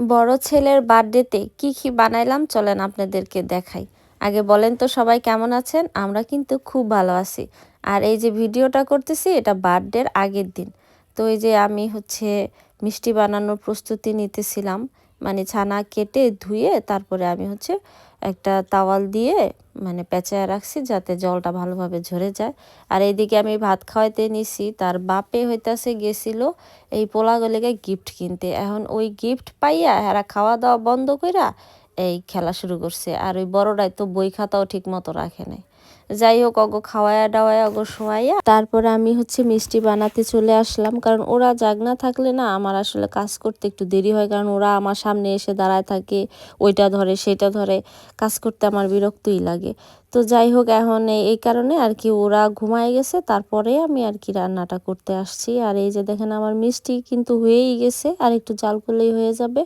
বড় ছেলের বার্থডেতে কি কি বানাইলাম চলেন আপনাদেরকে দেখাই। আগে বলেন তো সবাই কেমন আছেন? আমরা কিন্তু খুব ভালো আছি। আর এই যে ভিডিওটা করতেছি, এটা বার্থডের আগের দিন। তো এই যে আমি হচ্ছে মিষ্টি বানানোর প্রস্তুতি নিতেছিলাম। মানে ছানা কেটে ধুয়ে তারপরে আমি হচ্ছে একটা তাওয়াল দিয়ে মানে পেঁচায় রাখছি যাতে জলটা ভালোভাবে ঝরে যায়। আর এইদিকে আমি ভাত খাওয়াইতে নিছি, তার বাপে হইতাছে গেছিল এই পোলাগুলিকে গিফট কিনতে। এখন ওই গিফট পাইয়া এরা খাওয়া দাওয়া বন্ধ কইরা এই খেলা শুরু করছে। আর ওই বড়টাই তো বই খাতাও ঠিক মতো রাখে নাই। যাই হোক, অগো খাওয়ায়া ডাওয়ায়া অগো শোয়াইয়া। তারপরে আমি হচ্ছে মিষ্টি বানাতে চলে আসলাম, কারণ ওরা জাগ না থাকলে না আমার আসলে কাজ করতে একটু দেরি হয়, কারণ ওরা আমার সামনে এসে দাঁড়ায় থাকে, ওইটা ধরে, সেটা ধরে, কাজ করতে আমার বিরক্তই লাগে। তো যাই হোক, এখন এই কারণে আর কি ওরা ঘুমায় গেছে, তারপরে আমি আর কি রান্নাটা করতে আসছি। আর এই যে দেখেন, আমার মিষ্টি কিন্তু হয়েই গেছে, আর একটু জাল করলেই হয়ে যাবে।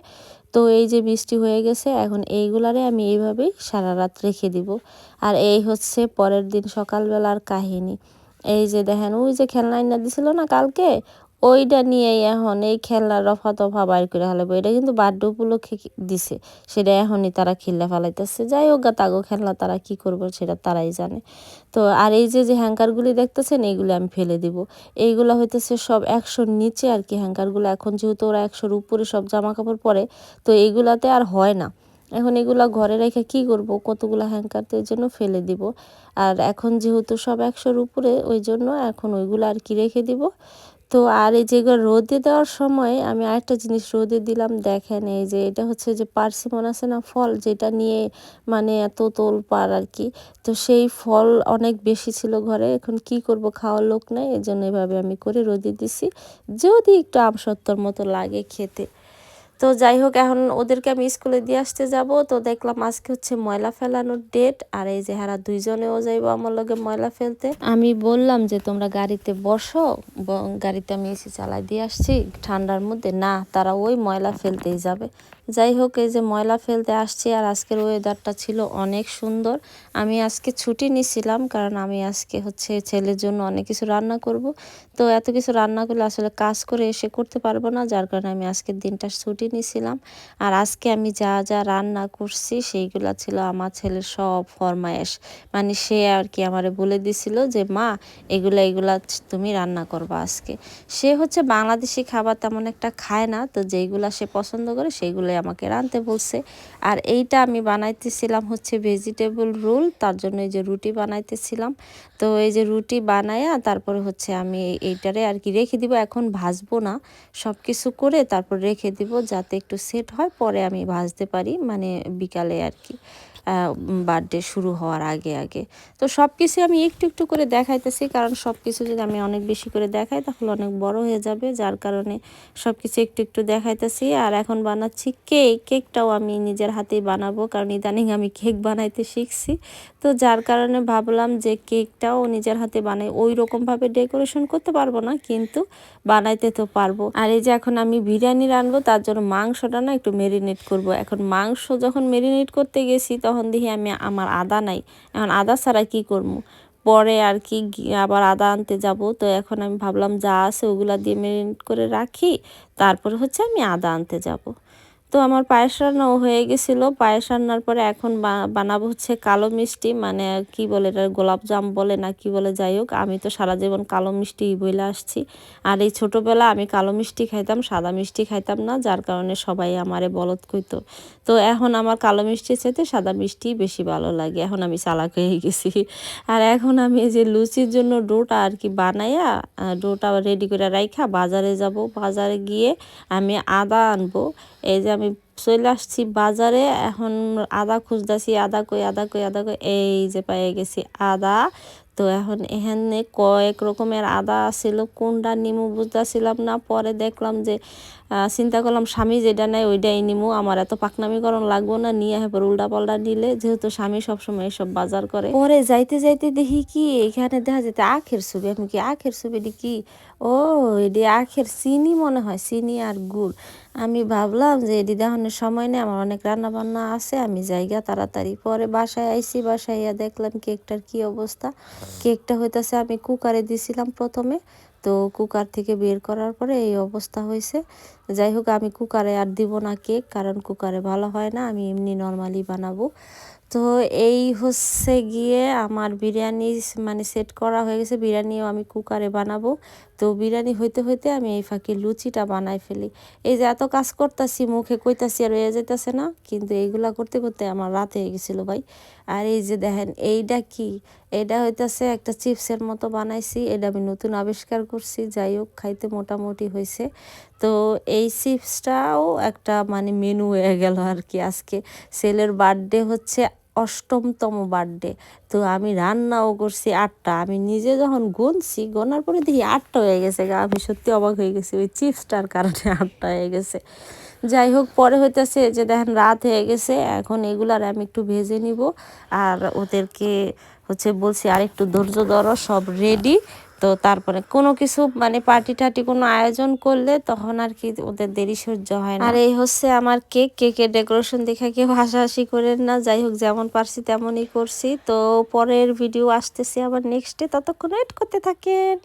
তো এই যে বৃষ্টি হয়ে গেছে, এখন এইগুলারে আমি এইভাবেই সারা রাত রেখে দিব। আর এই হচ্ছে পরের দিন সকালবেলার কাহিনী। এই যে দেখেন, ওই যে খেলনা আইনা দিছিল না কালকে? ওইটা নিয়েই এখন এই খেলনা রফা তফা বাইর করে ফেলাবো এটা কিন্তু বার্থডে উপলক্ষে দিছে। সেটা এখনই তারা খেললে ফেলাইতেছে। যাই হোক তাগো খেলনা তারা কি করব সেটা তারাই জানে। তো আর এই যে যে হ্যাঙ্কারগুলি দেখতেছেন, এইগুলো আমি ফেলে দিব। এইগুলো হইতেছে সব একশোর নিচে আর কি। হ্যাঙ্কারগুলো এখন যেহেতু ওরা একশোর উপরে সব জামা কাপড় পরে, তো এইগুলাতে আর হয় না। এখন এগুলা ঘরে রেখে কি করব? কতগুলো হ্যাঙ্কার তো জন্য ফেলে দিব। আর এখন যেহেতু সব একশোর উপরে, ওই জন্য এখন ওইগুলো আর কি রেখে দিব। তো আর এই যেগুলো রোদে দেওয়ার সময় আমি আরেকটা জিনিস রোদে দিলাম, দেখেন এই যে এটা হচ্ছে যে পার্সিমন আছে না ফল যেটা নিয়ে মানে এত তোল পার আর কি। তো সেই ফল অনেক বেশি ছিল ঘরে, এখন কি করব খাওয়ার লোক নাই এই জন্য এভাবে আমি করে রোদে দিছি। যদি একটু আমসত্তর মতো লাগে খেতে। তো যাই হোক, এখন ওদেরকে আমি স্কুলে দিয়ে আসতে যাব। তো দেখলাম আজকে হচ্ছে ময়লা ফেলানোর ডেট আর এই যে হারা দুইজনেও যাইবো আমার লগে ময়লা ফেলতে। আমি বললাম যে, তোমরা গাড়িতে বসো গাড়িতে আমি এসি চালাই দিয়ে আসছি। ঠান্ডার মধ্যে না, তারা ওই ময়লা ফেলতেই যাবে। যাই হোক, এই যে ময়লা ফেলতে আসছি আর আজকের ওয়েদারটা ছিল অনেক সুন্দর। আমি আজকে ছুটি নিছিলাম কারণ আমি আজকে হচ্ছে ছেলের জন্য অনেক কিছু রান্না করব। তো এত কিছু রান্না করলে আসলে কাজ করে এসে করতে পারব না, যার কারণে আমি আজকের দিনটা ছুটি নিছিলাম। আর আজকে আমি যা যা রান্না করছি সেইগুলো ছিল আমার ছেলের সব ফরমায়েশ। মানে সে আর কি আমারে বলে দিছিল যে, মা, এগুলা এগুলা তুমি রান্না করবা আজকে। সে হচ্ছে বাংলাদেশি খাবার তেমন একটা খায় না, তো যেইগুলা সে পছন্দ করে সেইগুলো আমাকে রাঁধতে বলছে। আর এইটা আমি বানাইতেছিলাম হচ্ছে ভেজিটেবল রোল তার জন্য এই যে রুটি বানাইতেছিলাম। তো এই যে রুটি বানায়া তারপরে হচ্ছে আমি এইটারে আর কি রেখে দিব, এখন ভাজবো না। সব কিছু করে তারপর রেখে দিব যাতে একটু সেট হয়, পরে আমি ভাজতে পারি মানে বিকালে আর কি। বার্থডে শুরু হওয়ার আগে আগে। তো সব কিছু আমি একটু একটু করে দেখাইতেছি, কারণ সব কিছু যদি আমি অনেক বেশি করে দেখাই, তাহলে অনেক বড় হয়ে যাবে, যার কারণে সব কিছু একটু একটু দেখাইতেছি। আর এখন বানাচ্ছি কেক কেকটাও আমি নিজের হাতেই বানাবো, কারণ ইদানিং আমি কেক বানাইতে শিখছি। তো যার কারণে ভাবলাম যে কেকটাও নিজের হাতে বানাই ওই রকমভাবে ডেকোরেশন করতে পারব না, কিন্তু বানাইতে তো পারব। আর এই যে এখন আমি বিরিয়ানি রানবো তার জন্য মাংসটা না একটু মেরিনেট করব। এখন মাংস যখন মেরিনেট করতে গেছি, তখন দেখি আমি আমার আদা নাই। এখন আদা ছাড়া কি করব? পরে আর কি আবার আদা আনতে যাব। তো এখন আমি ভাবলাম যা আছে ওগুলা দিয়ে মেরিনেট করে রাখি। তারপর হচ্ছে আমি আদা আনতে যাব। তো আমার পায়েস রান্নাও হয়ে গেছিল। পায়েস রান্নার পরে এখন বানাবো হচ্ছে কালো মিষ্টি। মানে কি বলে এটা গোলাপ জাম বলে না কি বলে, যাই হোক। আমি তো সারা জীবন কালো মিষ্টি বলে আসছি। আর এই ছোটোবেলা আমি কালো মিষ্টি খাইতাম, সাদা মিষ্টি খাইতাম না, যার কারণে সবাই আমারে বলত কইতো। তো এখন আমার কালো মিষ্টি চাইতে সাদা মিষ্টি বেশি ভালো লাগে। এখন আমি চালাক হয়ে গেছি। আর এখন আমি এই যে লুচির জন্য ডোটা আর কি বানাইয়া ডোটা রেডি করে রাইখা বাজারে যাব। বাজারে গিয়ে আমি আদা আনব। এই যে আমি চলে আসছি বাজারে, এখন আদা খুঁজতেছি, আদা কই আদা কই আদা কই, এই যে পেয়ে গেছি আদা। তো এখন এখানে কয়েক রকমের আদা ছিল কোনটা নিমু বুঝতেছিলাম না, পরে দেখলাম যে চিন্তা করলাম স্বামী যেটা নেয় ওইটাই নিমু, আমার এত পাকনামিকরণ লাগবো না, নিয়ে এবার উল্টা পাল্টা নিলে যেহেতু স্বামী সবসময় এসব বাজার করে। পরে যাইতে যাইতে দেখি কি, এখানে দেখা যেতে আখের ছবি, আমি কি আখের ছবি কি? ও, এটি আখের চিনি মনে হয়, চিনি আর গুড়। আমি ভাবলাম যে দিদাহনের সময় নেই, আমার অনেক রান্না বান্না আছে, আমি জায়গা তাড়াতাড়ি। পরে বাসায় আইসি বাসায় দেখলাম কেকটার কি অবস্থা। কেকটা হইতেছে আমি কুকারে দিছিলাম প্রথমে, তো কুকার থেকে বের করার পরে এই অবস্থা হয়েছে যাই হোক, আমি কুকারে আর দিব না কেক, কারণ কুকারে ভালো হয় না, আমি এমনি নর্মালি বানাবো। তো এই হচ্ছে গিয়ে আমার বিরিয়ানি মানে সেট করা হয়ে গেছে, বিরিয়ানিও আমি কুকারে বানাবো। তো বিরিয়ানি হইতে হইতে আমি এই ফাঁকে লুচিটা বানাই ফেলি। এই যে এত কাজ করতেছি, মুখে কইতাছি আর হয়ে যেতেছে না, কিন্তু এইগুলা করতে করতে আমার রাত হয়ে গেছিল ভাই। আর এই যে দেখেন এইটা কি? এটা হইতাছে একটা চিপসের মতো বানাইছি এটা আমি নতুন আবিষ্কার করছি, যাই হোক, খাইতে মোটামুটি হয়েছে তো এই চিপসটাও একটা মানে মেনু হয়ে গেল আর কি আজকে। ছেলের বার্থডে হচ্ছে অষ্টমতম বার্থডে তো আমি রান্নাও করছি আটটা। আমি নিজে যখন গুনছি, গোনার পরে দেখি আটটা হয়ে গেছে আমি সত্যি অবাক হয়ে গেছি, ওই চিপসটার কারণে আটটা হয়ে গেছে। যাই হোক, পরে হইতেছে যে দেখেন রাত হয়ে গেছে, এখন এগুলার আমি একটু ভেজে নিব। আর ওদেরকে হচ্ছে বলছি আর একটু ধৈর্য ধরো, সব রেডি তো তারপরে কোনো কিছু মানে পার্টি টার্টি কোনো আয়োজন করলে তখন আর কি ওদের দেরি সহ্য হয় না। আর এই হচ্ছে আমার কেক, কেকের ডেকোরেশন দেখে কেউ হাসাহাসি করেন না, যাই হোক যেমন পারছি তেমনই করছি। তো পরের ভিডিও আসতেছি আবার নেক্সটে ততক্ষণ ওয়েট করতে থাকেন।